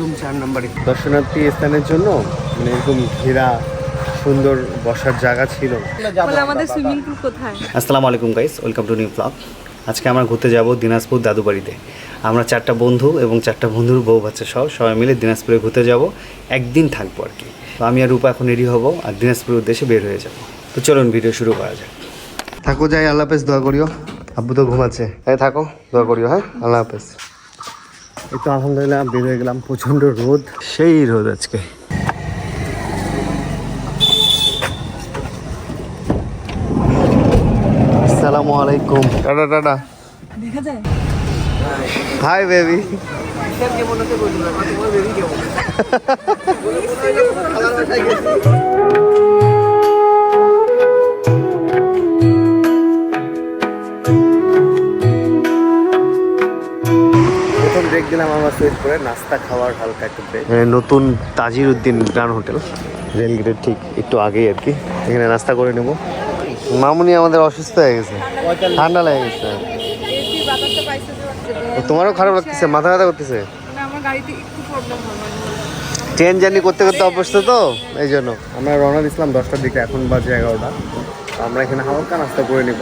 Room চার নম্বরে। দর্শনার্থী স্থানের জন্য মানে এরকম ঘেরা সুন্দর বসার জায়গা ছিল। বলে আমাদের সুইমিং পুল কোথায়? আসসালামু আলাইকুম guys welcome to new blog আজকে আমরা ঘুরতে যাব দিনাজপুর দাদু বাড়িতে আমরা চারটা বন্ধু এবং চারটা বন্ধুর বউ বাচ্চা সহ সবাই মিলে দিনাজপুরে ঘুরতে যাব একদিন থাকব আর কি। তো আমি আর রূপা এখন রেডি হব আর দিনাজপুরের উদ্দেশ্যে বের হয়ে যাব। তো চলুন ভিডিও শুরু করা যাক। থাকো যাই আল্লাহ হাফেজ দোয়া করিও। আব্বু তো ঘুমাচ্ছে। হ্যাঁ থাকো দোয়া করিও হ্যাঁ? আল্লাহ হাফেজ। এই তো আলহামদুলিল্লাহ বের হয়ে গেলাম প্রচণ্ড রোদ সেই রোদ আজকে আসসালামু আলাইকুম টাটা টাটা দেখা যায় হাই বেবি ব্রেক দিলাম আমরা সুইচ করে নাস্তা খাওয়ার হালকা একটু ব্রেক নতুন তাজির উদ্দিন গ্রান হোটেল রেল গেটের ঠিক একটু আগেই আর কি। এখানে নাস্তা করে নেব। মামুনি আমাদের অসুস্থ হয়ে গেছে। ঠান্ডা লেগে গেছে। তোমারও খারাপ লাগতেছে? মাথা ব্যথা করতেছে। ট্রেন জার্নি করতে করতে অভ্যস্ত তো? এই জন্য। আমরা রওনা দিয়েছিলাম দশটার দিকে এখন বাজে এগারোটা। আমরা এখানে হালকা নাস্তা করে নেব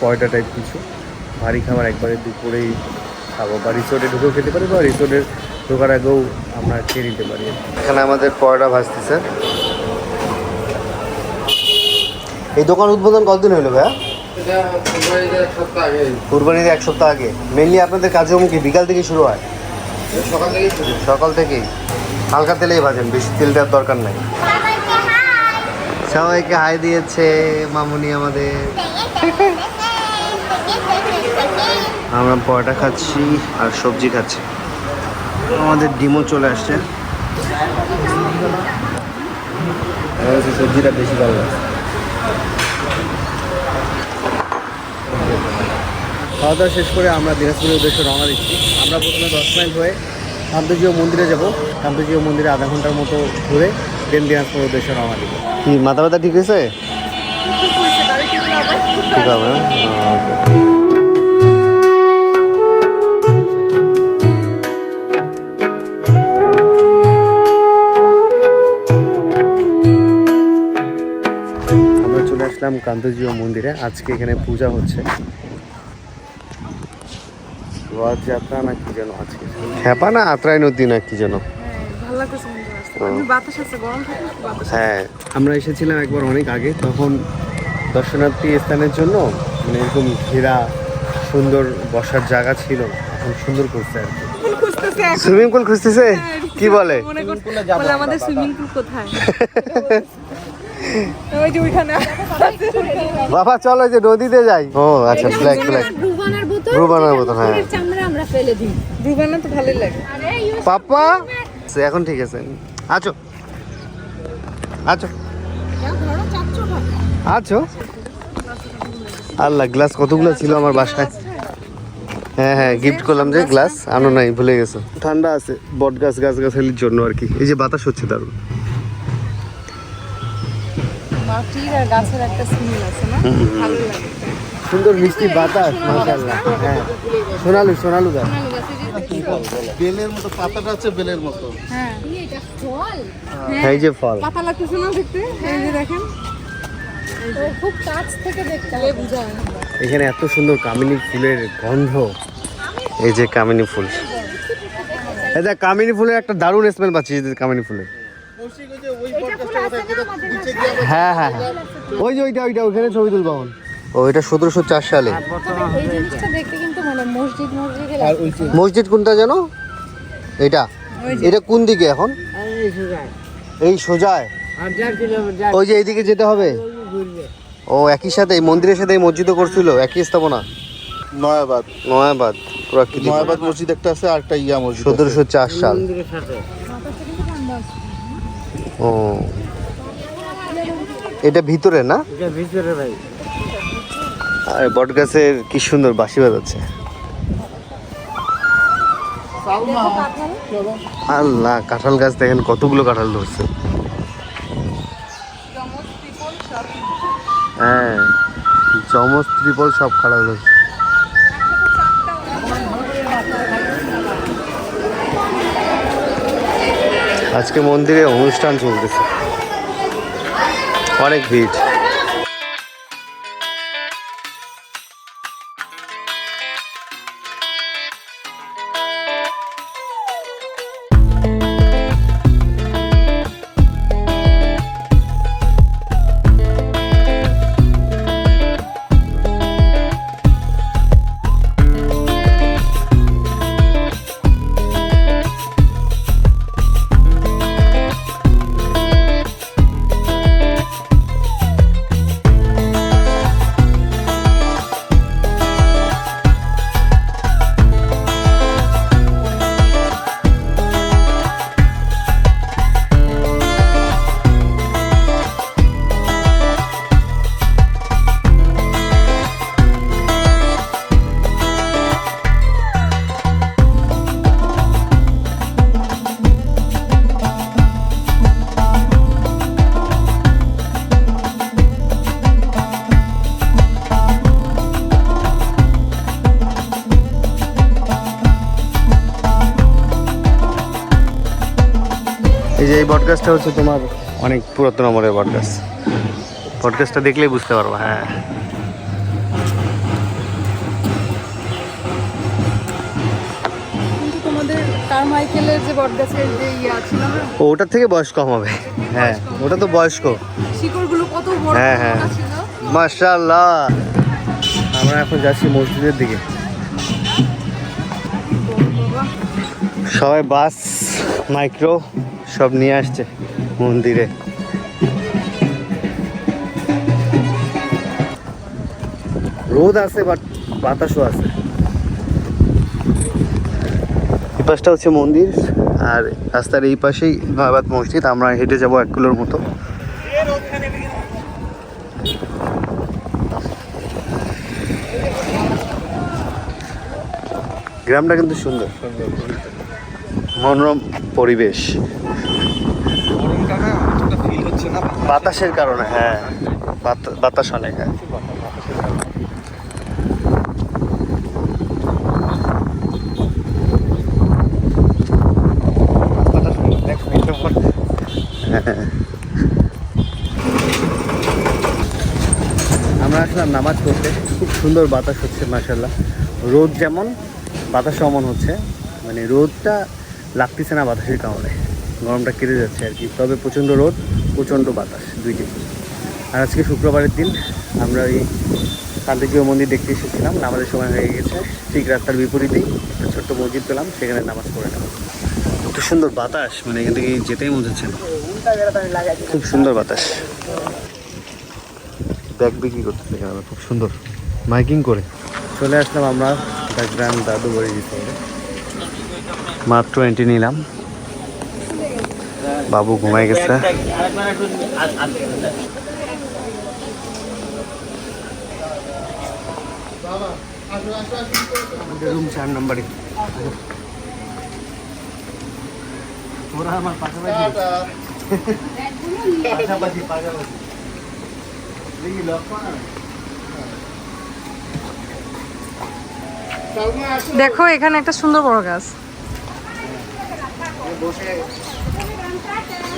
পয়টা টাইপ কিছু। ভারী খাবার একবারে দুপুরেই খাব বা রিসোর্টে ঢুকেও খেতে পারি বা রিসোর্টের ঢোকার আগেও আমরা খেয়ে নিতে পারি। এখানে আমাদের পয়টা ভাজতেছে। এই দোকান উদ্বোধন কতদিন হলো ভাইয়া? কুরবানিতে এক সপ্তাহ আগে মেনলি আপনাদের কাজকর্ম কি? বিকাল থেকে শুরু হয়? সকাল থেকেই হালকা তেলেই ভাজেন বেশি তেল দেওয়ার দরকার নাই। সবাইকে হাই দিয়েছে মামুনি আমাদের। আমরা পরোটা খাচ্ছি আর সবজি খাচ্ছি। আমাদের ডিমও চলে আসছে। সবজিটা বেশি ভালো লাগে খাওয়া দাওয়া শেষ করে আমরা দিনাজপুরের উদ্দেশ্যে রওনা দিচ্ছি। আমরা প্রথমে দশ মাইল হয়ে কান্তজিও মন্দিরে যাব। কান্তজিও মন্দিরে আধা ঘণ্টার মতো ঘুরে দেন দিনাজপুরের উদ্দেশ্যে রওনা দিব। কি মাথা ব্যথা ঠিক কিনলে ঠিক হবে কান্তজিও মন্দিরে। আজকে এখানে পূজা হচ্ছে। রথযাত্রা না কি যেন আজকে? খেপা না আত্রাই নদী না কি যেন? হ্যাঁ। হ্যাঁ আমরা এসেছিলাম একবার অনেক আগে। তখন দর্শনার্থী স্থানের জন্য মানে এরকম ঘেরা সুন্দর বসার জায়গা ছিল। এখন সুন্দর করছে আর কি। সুইমিং পুল খুঁজতেছে কি বলে? বলে আমাদের সুইমিং পুল কোথায়? ওই যে ওইখানে বাবা চলো যে নদীতে যাই। ও আচ্ছা ব্ল্যাক ব্ল্যাক রুবানার বোতল। রুবানার বোতল, হ্যাঁ। চামড়া আমরা ফেলে দিই। দুবানা তো ভালোই লাগে। পাপা? সে এখন ঠিক আছে। আছো। আছো। আছো? আল্লাহ গ্লাস কতগুলো ছিল আমার বাসায়? হ্যাঁ হ্যাঁ গিফট করলাম যে গ্লাস আনো নাই ভুলে গেছো। ঠান্ডা আছে বট গাছ গাছ গাছালির জন্য আর কি। এই যে বাতাস হচ্ছে দারুণ। মাটির আর গাছের একটা স্মেল আছে না? ভালো লাগে। সুন্দর মিষ্টি বাতাস মাশাআল্লাহ। হ্যাঁ। সোনালু সোনালু গাছ। বেলের মতো পাতাটা আছে বেলের মতো। হ্যাঁ। ফল? হ্যাঁ এই যে ফল। পাতা লাগতেছে না দেখতে? এই যে দেখেন। খুব কাছ থেকে দেখতে বুঝা এখানে এত সুন্দর কামিনী ফুলের গন্ধ। এই যে কামিনী ফুল। এই দেখ কামিনী ফুলের একটা দারুণ স্মেল পাচ্ছি এই যে কামিনী ফুলের। হ্যাঁ হ্যাঁ হ্যাঁ। ওই যে ওইটা ওইটা ওইখানে ছবি তুলবো ও এটা সতেরোশো চার সালে। এই জিনিসটা দেখতে কিন্তু মানে মসজিদ মসজিদে আর ওই যে মসজিদ কোনটা জানো? এটা। এটা কোন দিকে এখন? এই সোজায়। ওই যে এইদিকে যেতে হবে। ও একই সাথে এই মন্দিরের সাথে এই মসজিদও করছিল একই স্থাপনা। নয়াবাদ। নয়াবাদ প্রাকৃতিক নয়াবাদ মসজিদ একটা আছে আর একটা ইয়া মসজিদ সতেরোশো চার সাল। ও। এটা ভিতরে না? আর বট গাছের কি সুন্দর বাঁশি বাজাচ্ছে। আল্লাহ কাঁঠাল গাছ দেখেন কতগুলো কাঁঠাল ধরছে। হ্যাঁ চমচ ত্রিপল সব কাঁঠাল ধরছে। আজকে মন্দিরে অনুষ্ঠান চলতেছে। অনেক ভিড়। পডকাস্টটা হচ্ছে তোমার অনেক পুরাতন আমলের পডকাস্ট পডকাস্টটা দেখলেই বুঝতে পারব হ্যাঁ। কারমাইকেলের যে বটগাছের যে ইয়া ছিল না ওটার থেকে বয়স কম হবে। হ্যাঁ ওটা তো বয়স্ক। শিকড়গুলো কত বড় হ্যাঁ, হ্যাঁ। ছিল। মাশাল্লাহ আমরা এখন যাচ্ছি মসজিদের দিকে। সবাই বাস মাইক্রো। সব নিয়ে আসছে মন্দিরে। রোদ আছে বাট বাতাসও আছে। এই পাশটা হচ্ছে মন্দির, আর রাস্তার এই পাশেই নয়াবাদ মসজিদ। আমরা হেঁটে যাব এক কিলোর মতো। গ্রামটা কিন্তু সুন্দর। মনোরম পরিবেশ। বাতাসের কারণে হ্যাঁ। বাত- বাতাস অনেক হ্যাঁ। আমরা আসলাম নামাজ পড়তে। খুব সুন্দর বাতাস হচ্ছে মাসাল্লাহ রোদ যেমন, বাতাস অমন হচ্ছে। মানে রোদটা লাগতেছে না বাতাসের কারণে। গরমটা কেটে যাচ্ছে আর কি। তবে প্রচণ্ড রোদ। প্রচণ্ড বাতাস দুইটি। আর আজকে শুক্রবারের দিন আমরা ওই কান্তিজীয় মন্দির দেখতে এসেছিলাম নামাজের সময় হয়ে গেছে। ঠিক রাস্তার বিপরীতেই একটা ছোট্ট মসজিদ পেলাম সেখানে নামাজ পড়ে নেব এত সুন্দর বাতাস মানে এখান থেকে যেতেই মনে হচ্ছে খুব সুন্দর বাতাস। ব্যাগ বিক্রি করতেছে এখানে খুব সুন্দর। মাইকিং করে। চলে আসলাম আমরা গ্রাম দাদু বাড়ি দিতে মাত্র এন্ট্রি নিলাম। বাবু ঘুমাই গেছে। রুম চার নম্বরে। তোরা আমার পাশাপাশি। পাশাপাশি পাশাপাশি। দেখি এখানে একটা সুন্দর বড় গাছ। বসে এটা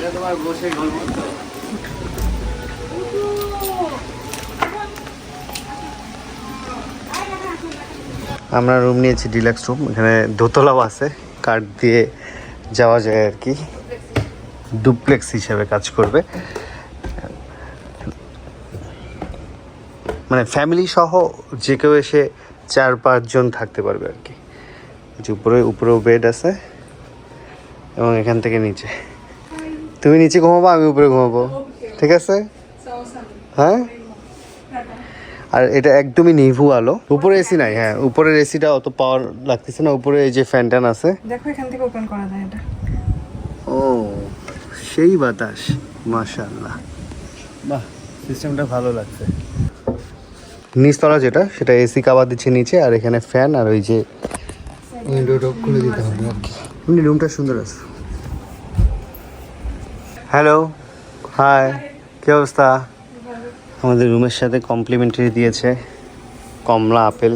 আমরা রুম নিয়েছি ডিলাক্স রুম এখানে দোতলাও আছে। কাঠ দিয়ে যাওয়া যায় আর কি। ডুপ্লেক্স হিসেবে কাজ করবে। মানে ফ্যামিলি সহ যে কেউ এসে চার পাঁচজন থাকতে পারবে আর কি। উপরে, উপরেও বেড আছে এবং এখান থেকে নিচে। তুমি নিচে ঘুমাবো আমি উপরে ঘুমাবো। ঠিক আছে? হ্যাঁ? আর এটা একদমই নিভু আলো। উপরে এসি নাই হ্যাঁ উপরের এসিটা অত পাওয়ার লাগতেছে না উপরে এই যে ফ্যান ট্যান আছে। দেখো এখান থেকে ওপেন করা যায় এটা। ও সেই বাতাস মাশাআল্লাহ। বাহ সিস্টেমটা ভালো লাগছে। নিচতলা যেটা সেটা এসি কাবার দিচ্ছে নিচে আর এখানে ফ্যান আর ওই যে উইন্ডোটা খুলে দিতে হবে আর কি। রুমটা সুন্দর আছে। হ্যালো হাই কি অবস্থা? আমাদের রুমের সাথে কমপ্লিমেন্টারি দিয়েছে। কমলা আপেল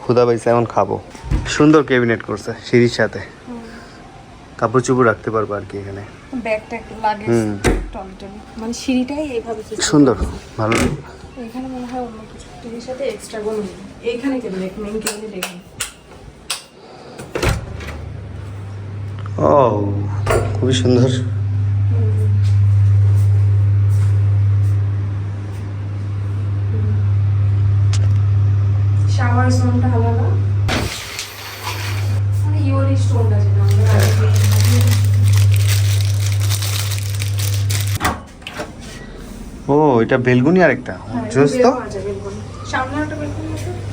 ক্ষুদা পাইছে এখন খাব। সুন্দর ক্যাবিনেট করছে সিঁড়ির সাথে। কাপড় চোপড় রাখতে পারব আর কি এখানে। ব্যাগটা লাগে মানে সিঁড়িটাই এইভাবে সুন্দর ভালো। এখানে মনে হয় অন্য কিছু। টিভির সাথে এক্সট্রা কোনো এইখানে কেন মেইন কেবিনে দেখুন ও খুবই সুন্দর। শাওয়ার জোনটা আলাদা। মানে ইউরি স্টোনটা যেটা আমরা ও এটা বেলগুনি আর একটা হ্যাঁ, জোস তো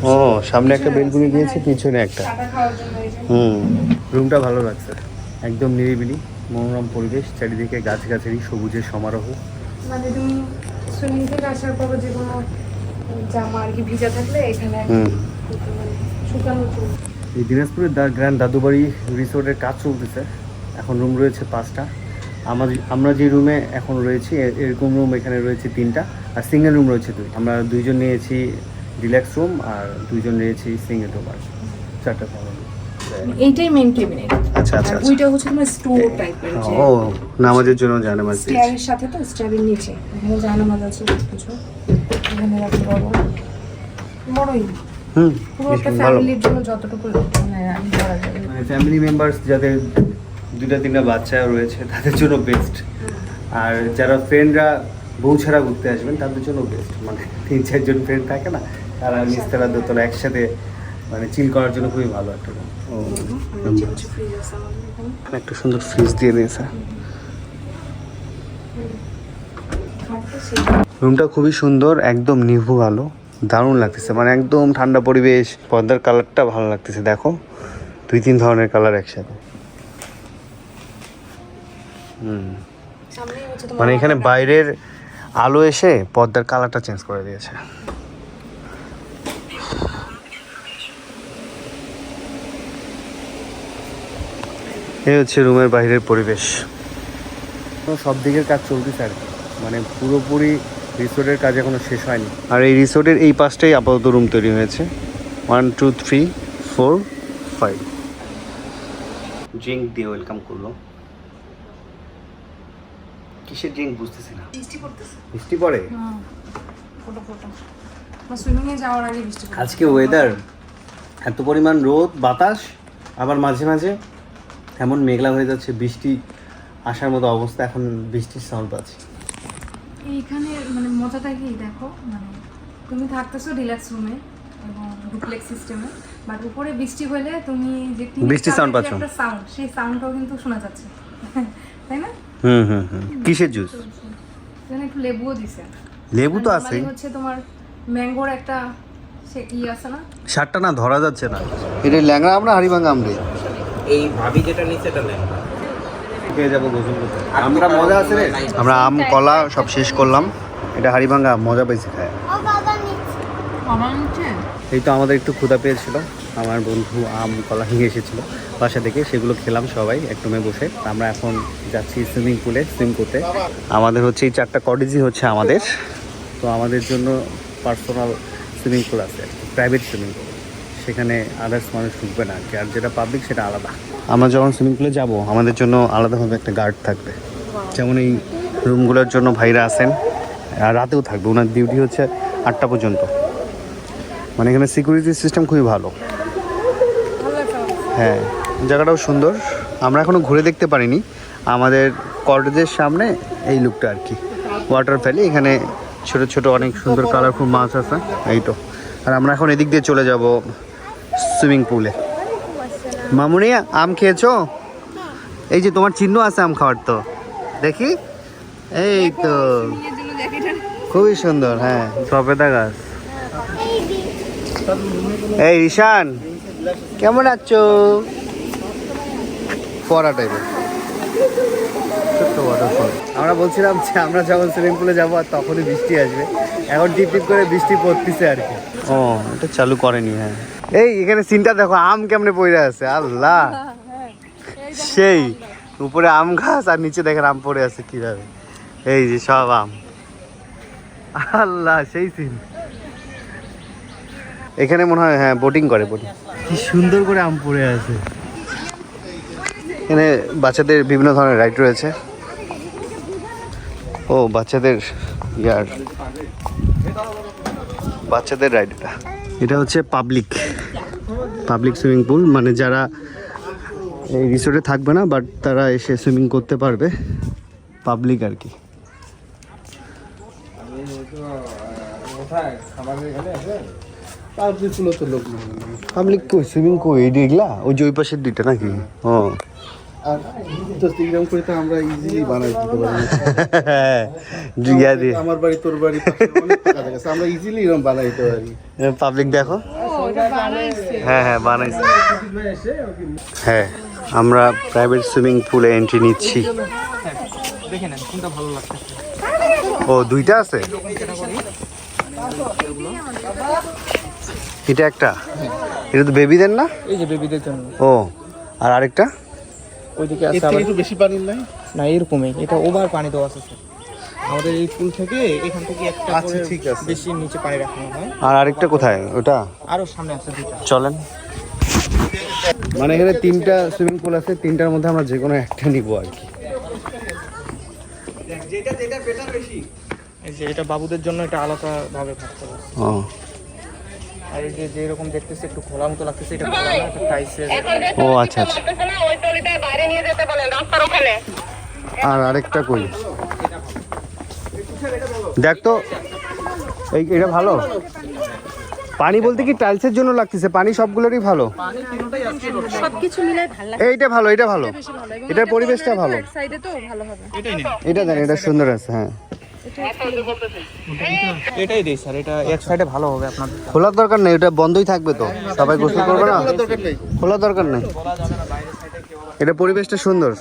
ও সামনে একটা বেলগুনি দিয়েছে পিছনে একটা। হুম রুমটা ভালো লাগছে। একদম নিরিবিলি মনোরম পরিবেশ চারিদিকে গাছগাছালি সবুজের সমারোহ। মানে তুমি সুইমিং থেকে আসার পর যে কোনো জামা আর কি ভিজা থাকলে এখানে শুকানো এই দিনাজপুরের দা গ্র্যান্ড দাদুবাড়ি রিসোর্টের কাজ চলতেছে। এখন রুম রয়েছে পাঁচটা। আমাদের আমরা যে রুমে এখন রয়েছি এরকম রুম এখানে রয়েছে তিনটা আর সিঙ্গেল রুম রয়েছে দুই আমরা দুইজন নিয়েছি ডিল্যাক্স রুম আর দুইজন নিয়েছি সিঙ্গেল রুম আর। চারটা এইটাই মেইন কেবিনেট আচ্ছা আচ্ছা আচ্ছা। ওইটা হচ্ছে তোমার স্টোর টাইপের ও নামাজের জন্য জানে মাঝে স্টেয়ারের সাথে তো স্টেয়ারের নিচে। এখানে জানামাজ আছে কিছু। এখানে রাখতে পারব বড়ই। হুম ফ্যামিলির জন্য যতটুকু মানে আমি করা যাবে মানে ফ্যামিলি মেম্বার্স যাদের দুটা তিনটা বাচ্চা রয়েছে তাদের জন্য বেস্ট আর যারা ফ্রেন্ডরা বউ ছাড়া ঘুরতে আসবেন তাদের জন্য বেস্ট মানে তিন চারজন ফ্রেন্ড থাকে না তারা দোতলা একসাথে মানে চিল করার জন্য খুবই ভালো একটা রুম একটা সুন্দর ফ্রিজ দিয়ে দিয়েছে। রুমটা খুবই সুন্দর একদম নিভু আলো দারুণ লাগতেছে। মানে একদম ঠান্ডা পরিবেশ পর্দার কালারটা ভালো লাগতেছে দেখো। দুই তিন ধরনের কালার একসাথে। মানে এখানে বাইরের আলো এসে পর্দার কালারটা চেঞ্জ করে দিয়েছে। এই হচ্ছে রুমের বাইরের পরিবেশ। তো সব দিকের কাজ চলতেছে আর মানে পুরোপুরি রিসোর্টের কাজ এখনও শেষ হয়নি। আর এই রিসোর্টের এই পাশটাই আপাতত রুম তৈরি হয়েছে। One two three four five drink দিয়ে ওয়েলকাম করল। কিসের ড্রিঙ্ক বুঝতেছি না। বৃষ্টি পড়ে? হ্যাঁ ফটো ফটো। আমার সুইমিং এ যাওয়ার আগে বৃষ্টি পড়ে আজকে ওয়েদার এত পরিমাণ রোদ বাতাস আবার মাঝে মাঝে এমন মেঘলা হয়ে যাচ্ছে বৃষ্টি আসার মতো অবস্থা এখন বৃষ্টির সাউন্ড পাচ্ছি। এইখানে মানে মজাটা কি দেখো মানে তুমি থাকতেছো রিল্যাক্স রুমে এবং ডুপ্লেক্স সিস্টেমে বাট উপরে বৃষ্টি হলে তুমি যে বৃষ্টির চাপে পাচ্ছো। একটা সাউন্ড সেই সাউন্ডটাও কিন্তু শোনা যাচ্ছে। তাই না? হুম হুম হুম। কিসের জুস এখানে একটু লেবুও দিছে। লেবু তো আছে হচ্ছে তোমার ম্যাঙ্গোর একটা সে ই আছে না? শার্টটা না ধরা যাচ্ছে না। এটা ল্যাংড়া আমরা হাড়িভাঙ্গা আমরে এই ভাবি যেটা নিচ্ছে নেন। খেয়ে যাব গোসল করতে। আমরা মজা আছে রে? আমরা আম কলা সব শেষ করলাম। এটা হাড়িভাঙ্গা মজা পাইছি খায়। আমার এই তো আমাদের একটু ক্ষুধা পেয়েছিল। আমার বন্ধু আম কলা নিয়ে এসেছিল বাসা থেকে। সেগুলো খেলাম সবাই এক রুমে বসে। আমরা এখন যাচ্ছি সুইমিং পুলে সুইম করতে। আমাদের হচ্ছে এই চারটা কটেজই হচ্ছে আমাদের। তো আমাদের জন্য পার্সোনাল সুইমিং পুল আছে প্রাইভেট সুইমিং পুল। সেখানে আদার্স মানুষ ঢুকবে না। আর আর যেটা পাবলিক সেটা আলাদা। আমরা যখন সুইমিং পুলে যাব আমাদের জন্য আলাদাভাবে একটা গার্ড থাকবে। যেমন এই রুমগুলোর জন্য ভাইরা আসেন আর রাতেও থাকবে। ওনার ডিউটি হচ্ছে আটটা পর্যন্ত। মানে এখানে সিকিউরিটি সিস্টেম খুবই ভালো। হ্যাঁ জায়গাটাও সুন্দর। আমরা এখনও ঘুরে দেখতে পারিনি। আমাদের কটেজের সামনে এই লুকটা আর কি। ওয়াটার ভ্যালি এখানে ছোট ছোট অনেক সুন্দর কালারফুল মাছ আছে। এই তো। আর আমরা এখন এদিক দিয়ে চলে যাব। সুইমিং পুলে। মামুনি আম খেয়েছো? এই যে তোমার চিহ্ন আছে আম খাওয়ার তো। দেখি। এই তো। খুবই সুন্দর হ্যাঁ। সবেদা গাছ। এই ঈশান কেমন আছো? পড়া টাইপের। ছোট্ট ওয়াটারফল আমরা বলছিলাম যে আমরা যখন সুইমিং পুলে যাব আর তখনই বৃষ্টি আসবে। এখন টিপ টিপ করে বৃষ্টি পড়তেছে আর কি। ও এটা চালু করেনি হ্যাঁ। এই এখানে সিনটা দেখো আম কেমনে পড়ে আছে আল্লাহ। সেই উপরে আম গাছ আর নিচে দেখেন আম পড়ে আছে কীভাবে। এই যে সব আম। আল্লাহ সেই সিন। এখানে মনে হয় হ্যাঁ বোটিং করে বোটিং কি সুন্দর করে আম পড়ে আছে। এখানে বাচ্চাদের বিভিন্ন ধরনের রাইড রয়েছে। ও বাচ্চাদের ইয়ার। বাচ্চাদের রাইড এটা এটা হচ্ছে পাবলিক পাবলিক সুইমিং পুল মানে যারা এই রিসোর্টে থাকবে না বাট তারা এসে সুইমিং করতে পারবে পাবলিক আর কি। পাবলিক কই? সুইমিং কই? এগুলা? ওই যে ওই পাশের দুইটা নাকি? ও। করে তো আমরা ইজিলি বানাই দিতে পারি। আমার বাড়ি তোর বাড়ি পাশে অনেক ফাঁকা জায়গা আছে। আমরা ইজিলি এরকম বানাই দিতে পারি। পাবলিক দেখো। হ্যাঁ হ্যাঁ বানাইছে। হ্যাঁ আমরা প্রাইভেট সুইমিং পুলে এন্ট্রি নিচ্ছি। দেখে নেন কোনটা ভালো লাগছে। ও দুইটা আছে? এটা একটা? এটা তো বেবিদের না? এই যে বেবিদের জন্য ও আর আরেকটা? ওইদিকে আছে আবার একটু বেশি পানি নাই? না এরকমই। এটা ওভার পানি দেওয়া আছে স্যার। আমাদের এই পুল থেকে এখান থেকে একটা আচ্ছা, ঠিক আছে। বেশি নিচে পানি রাখানো হয়। আর আরেকটা কোথায়? ওটা? আরও সামনে আছে দুটো চলেন। মানে এখানে তিনটা সুইমিং পুল আছে তিনটার মধ্যে আমরা যে কোনো একটা নিব আর কি। যেটা যেটা বেটার বেশি এই যে এটা বাবুদের জন্য এটা আলাদা ভাবে থাকতে হবে ও। আর এই যে যেরকম দেখতেছে একটু খোলা মতো লাগতেছে এটা খোলা না এটা টাইসের ও আচ্ছা আচ্ছা আর আরেকটা কই? দেখ তো এই এটা ভালো। পানি বলতে কি টাইলসের জন্য লাগতেছে পানি সবগুলোরই ভালো। সবকিছু মিলাই ভালো লাগে এইটা ভালো এটা ভালো এটার পরিবেশটা ভালো। সাইডে তো ভালো হবে। এটা দেন এটা সুন্দর আছে হ্যাঁ। এটাই দেই স্যার এটা এক সাইডে ভালো হবে আপনার। খোলার দরকার নেই এটা বন্ধই থাকবে তো। সবাই গোসল করবে না? কোনো দরকার নেই। খোলার দরকার নেই। এটা পরিবেশটা সুন্দর।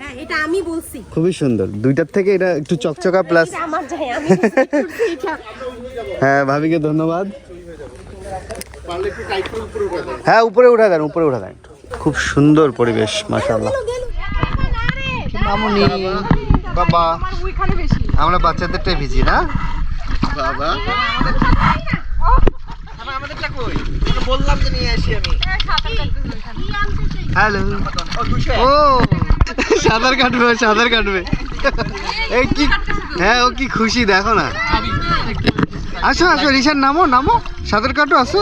হ্যাঁ এটা আমি বলছি। খুবই সুন্দর। দুইটার থেকে এটা একটু চকচকা প্লাস আমার যাই আমি হ্যাঁ ভাবিকে ধন্যবাদ। হ্যাঁ উপরে উঠা দেন উপরে উঠা দেন খুব সুন্দর পরিবেশ মাশাআল্লাহ। মামুনি বাবা। আমরা বাচ্চাদেরটাই ভিজি না? বাবা। বললাম যে নিয়ে আসি আমি হ্যালো। ও সাঁতার কাটবে সাঁতার কাটবে। এই কি হ্যাঁ ও কি খুশি দেখো না। আসো আসো রিসার নামো নামো। সাঁতার কাটো আসো।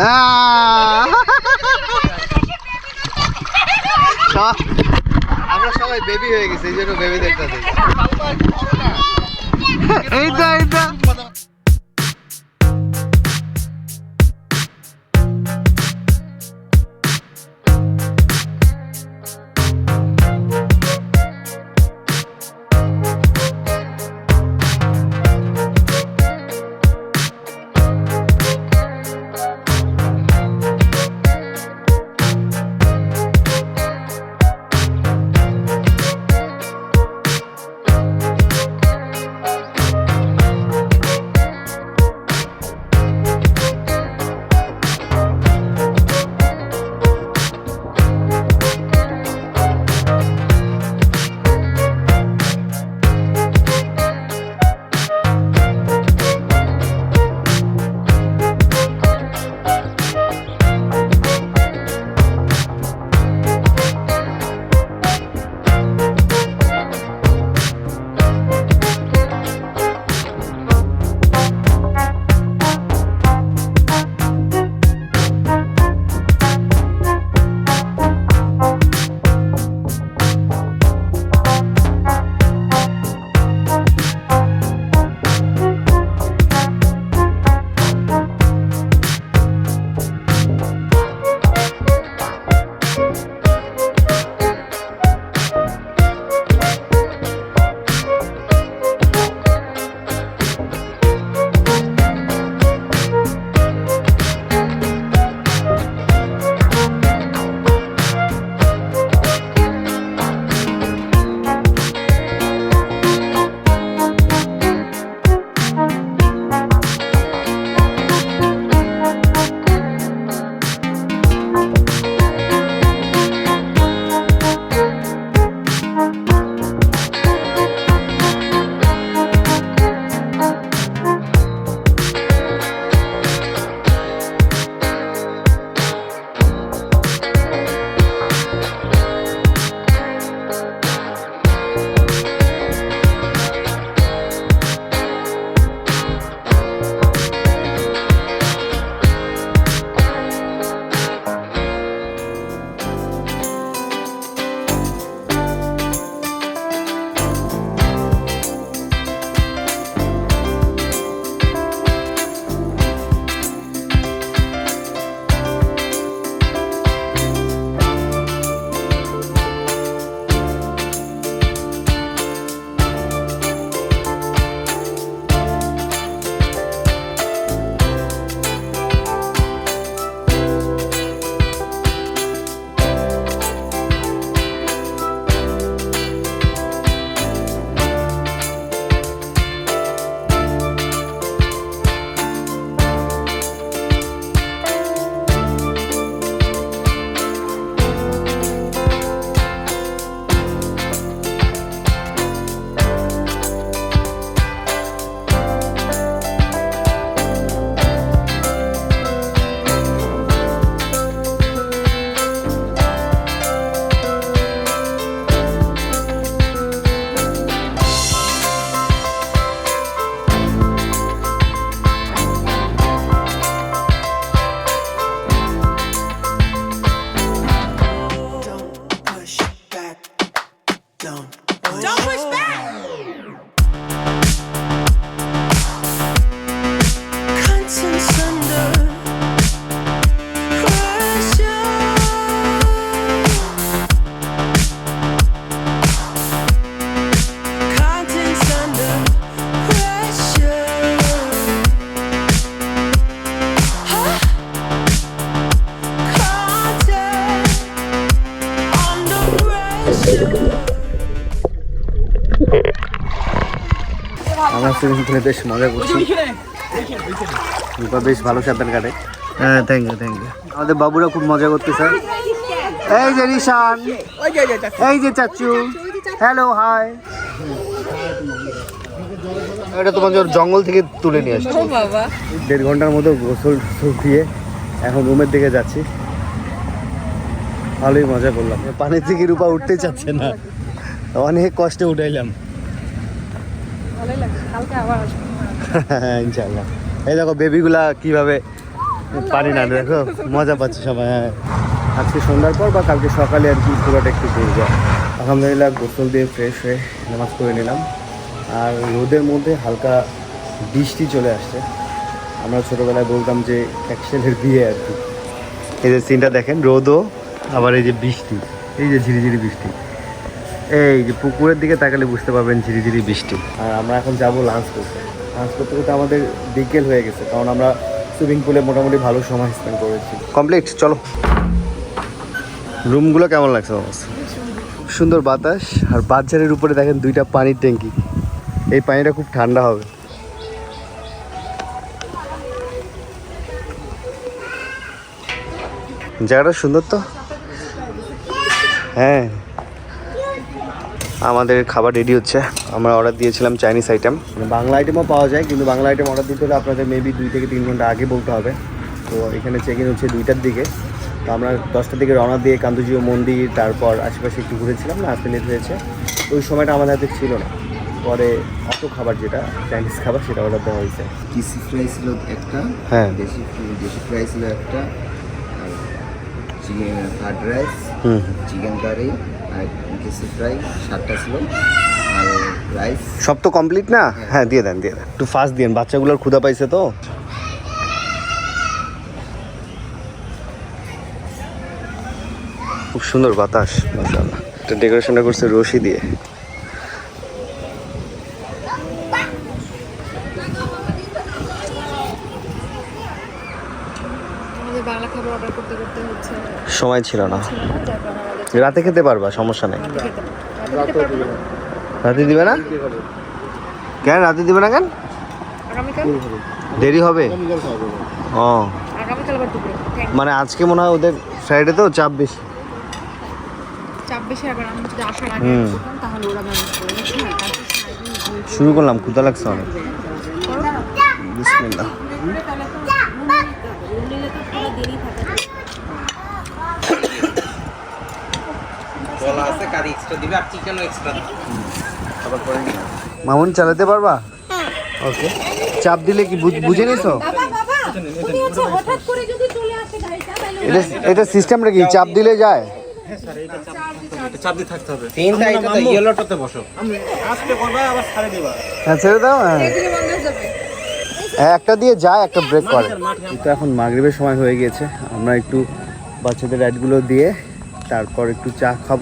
আহ! আমরা সবাই বেবি হয়ে গেছি এই জন্য বেবি দেখতে এইটা এইটা সুইমিং পুলে বেশ মজা করছি। রূপা বেশ ভালো সাঁতার কাটে। হ্যাঁ থ্যাংক ইউ থ্যাংক ইউ আমাদের বাবুরা খুব মজা করতেছে। এই যে রিশান এই যে চাচু। হ্যালো হাই এটা তোমার জঙ্গল থেকে তুলে নিয়ে আসছি। দেড় ঘণ্টার মতো গোসল টোসল দিয়ে এখন রুমের দিকে যাচ্ছি। ভালোই মজা করলাম। পানির থেকে রূপা উঠতে চাচ্ছে না। অনেক কষ্টে উঠাইলাম কালকে আবার আসব। ইনশাল্লাহ এই দেখো বেবিগুলা কীভাবে পানি না দেখো মজা পাচ্ছে সবাই হ্যাঁ। আজকে সন্ধ্যার পর বা কালকে সকালে আর কি পুরোটা একটু ঘুরবো আলহামদুলিল্লাহ গোসল দিয়ে ফ্রেশ হয়ে নামাজ করে নিলাম। আর রোদের মধ্যে হালকা বৃষ্টি চলে আসছে। আমরা ছোটোবেলায় বলতাম যে অ্যাকশনের বিয়ে আর কি। এই যে সিনটা দেখেন রোদও আবার এই যে বৃষ্টি। এই যে ঝিরিঝিরি বৃষ্টি। এই যে পুকুরের দিকে তাকালে বুঝতে পারবেন ঝিরিঝিরি বৃষ্টি। আর আমরা এখন যাব লাঞ্চ করতে। লাঞ্চ করতে করতে আমাদের বিকেল হয়ে গেছে কারণ আমরা সুইমিং পুলে মোটামুটি ভালো সময় স্পেন্ড করেছি। কমপ্লিট চলো। রুমগুলো কেমন লাগছে আমার সুন্দর বাতাস আর বাচ্চারের উপরে দেখেন দুইটা পানির ট্যাঙ্কি। এই পানিটা খুব ঠান্ডা হবে। জায়গাটা সুন্দর তো? হ্যাঁ। আমাদের খাবার রেডি হচ্ছে। আমরা অর্ডার দিয়েছিলাম চাইনিজ আইটেম বাংলা আইটেমও পাওয়া যায় কিন্তু বাংলা আইটেম অর্ডার দিতে হলে আপনাদের মেবি দুই থেকে তিন ঘণ্টা আগে বলতে হবে। তো এখানে চেক ইন হচ্ছে দুইটার দিকে। তো আমরা দশটার দিকে রওনা দিয়ে কান্দুজিও মন্দির তারপর আশেপাশে একটু ঘুরেছিলাম না আসতে লেট হয়েছে। ওই সময়টা আমাদের হাতে ছিল না। পরে অত খাবার যেটা চাইনিজ খাবার সেটা অর্ডার দেওয়া হয়েছে। কিসি ফ্রাই ছিল একটা হ্যাঁ। দেশি দেশি ফ্রাই ছিল একটা চিকেন ফ্রাইড রাইস হুম হুম। চিকেন কারি আর কিসি ফ্রাই সাতটা ছিল। আর রাইস সব তো কমপ্লিট না? হ্যাঁ। দিয়ে দেন দিয়ে দেন। একটু ফাস্ট দিন বাচ্চাগুলোর ক্ষুধা পাইছে তো। খুব সুন্দর বাতাস মাশাআল্লাহ। এটা ডেকোরেশনটা করছে রশি দিয়ে। আমাদের বাংলা খাবার অর্ডার করতে করতে হচ্ছে সময় ছিল না। রাতে খেতে পারবা সমস্যা নেই। রাতে দিবে না? কেন রাতে দিবে না কেন? দেরি হবে? ও. মানে আজকে মনে হয় ওদের ফ্রাইডে তো চাপ বেশি। শুরু করলাম ক্ষুদা লাগছে অনেক। বিসমিল্লাহ বলা আছে কারি এক্সট্রা দিবে আর চিকেনও এক্সট্রা দিবে? মামুন চালাতে পারবা? ওকে চাপ দিলে কি বুঝ- বুঝে নিছো? এটা এটা সিস্টেমটা কি? চাপ দিলে যায়? চাপ দিয়ে থাকতে হবে। তিনটা এটা ইয়েলোটাতে বসো। হ্যাঁ ছেড়ে দাও হ্যাঁ। হ্যাঁ, একটা দিয়ে যায় একটা ব্রেক করে। তো এখন মাগরিবের সময় হয়ে গিয়েছে। আমরা একটু বাচ্চাদের রাইডগুলো দিয়ে তারপর একটু চা খাব।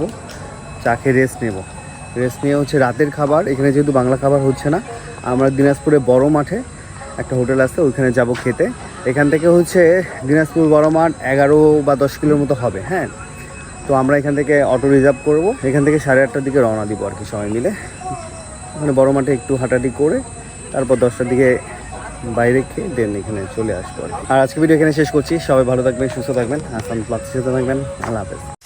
চা খেয়ে রেস্ট নেব। রেস্ট নিয়ে হচ্ছে রাতের খাবার, এখানে যেহেতু বাংলা খাবার হচ্ছে না, আমরা দিনাজপুরে বড় মাঠে একটা হোটেল আছে, ওইখানে যাব খেতে। এখান থেকে হচ্ছে দিনাজপুর বড় মাঠ এগারো বা দশ কিলোর মতো হবে হ্যাঁ? তো আমরা এখান থেকে অটো রিজার্ভ করব। এখান থেকে সাড়ে আটটার দিকে রওনা দিব আর কি সবাই মিলে। ওখানে বড় মাঠে একটু হাঁটাহাঁটি করে, তারপর দশটার দিকে বাইরে খেয়ে দেন এখানে চলে আসব আর আজকে ভিডিও এখানে শেষ করছি। সবাই ভালো থাকবেন, সুস্থ থাকবেন আসাম প্লাস থাকবেন, আল্লাহ হাফেজ।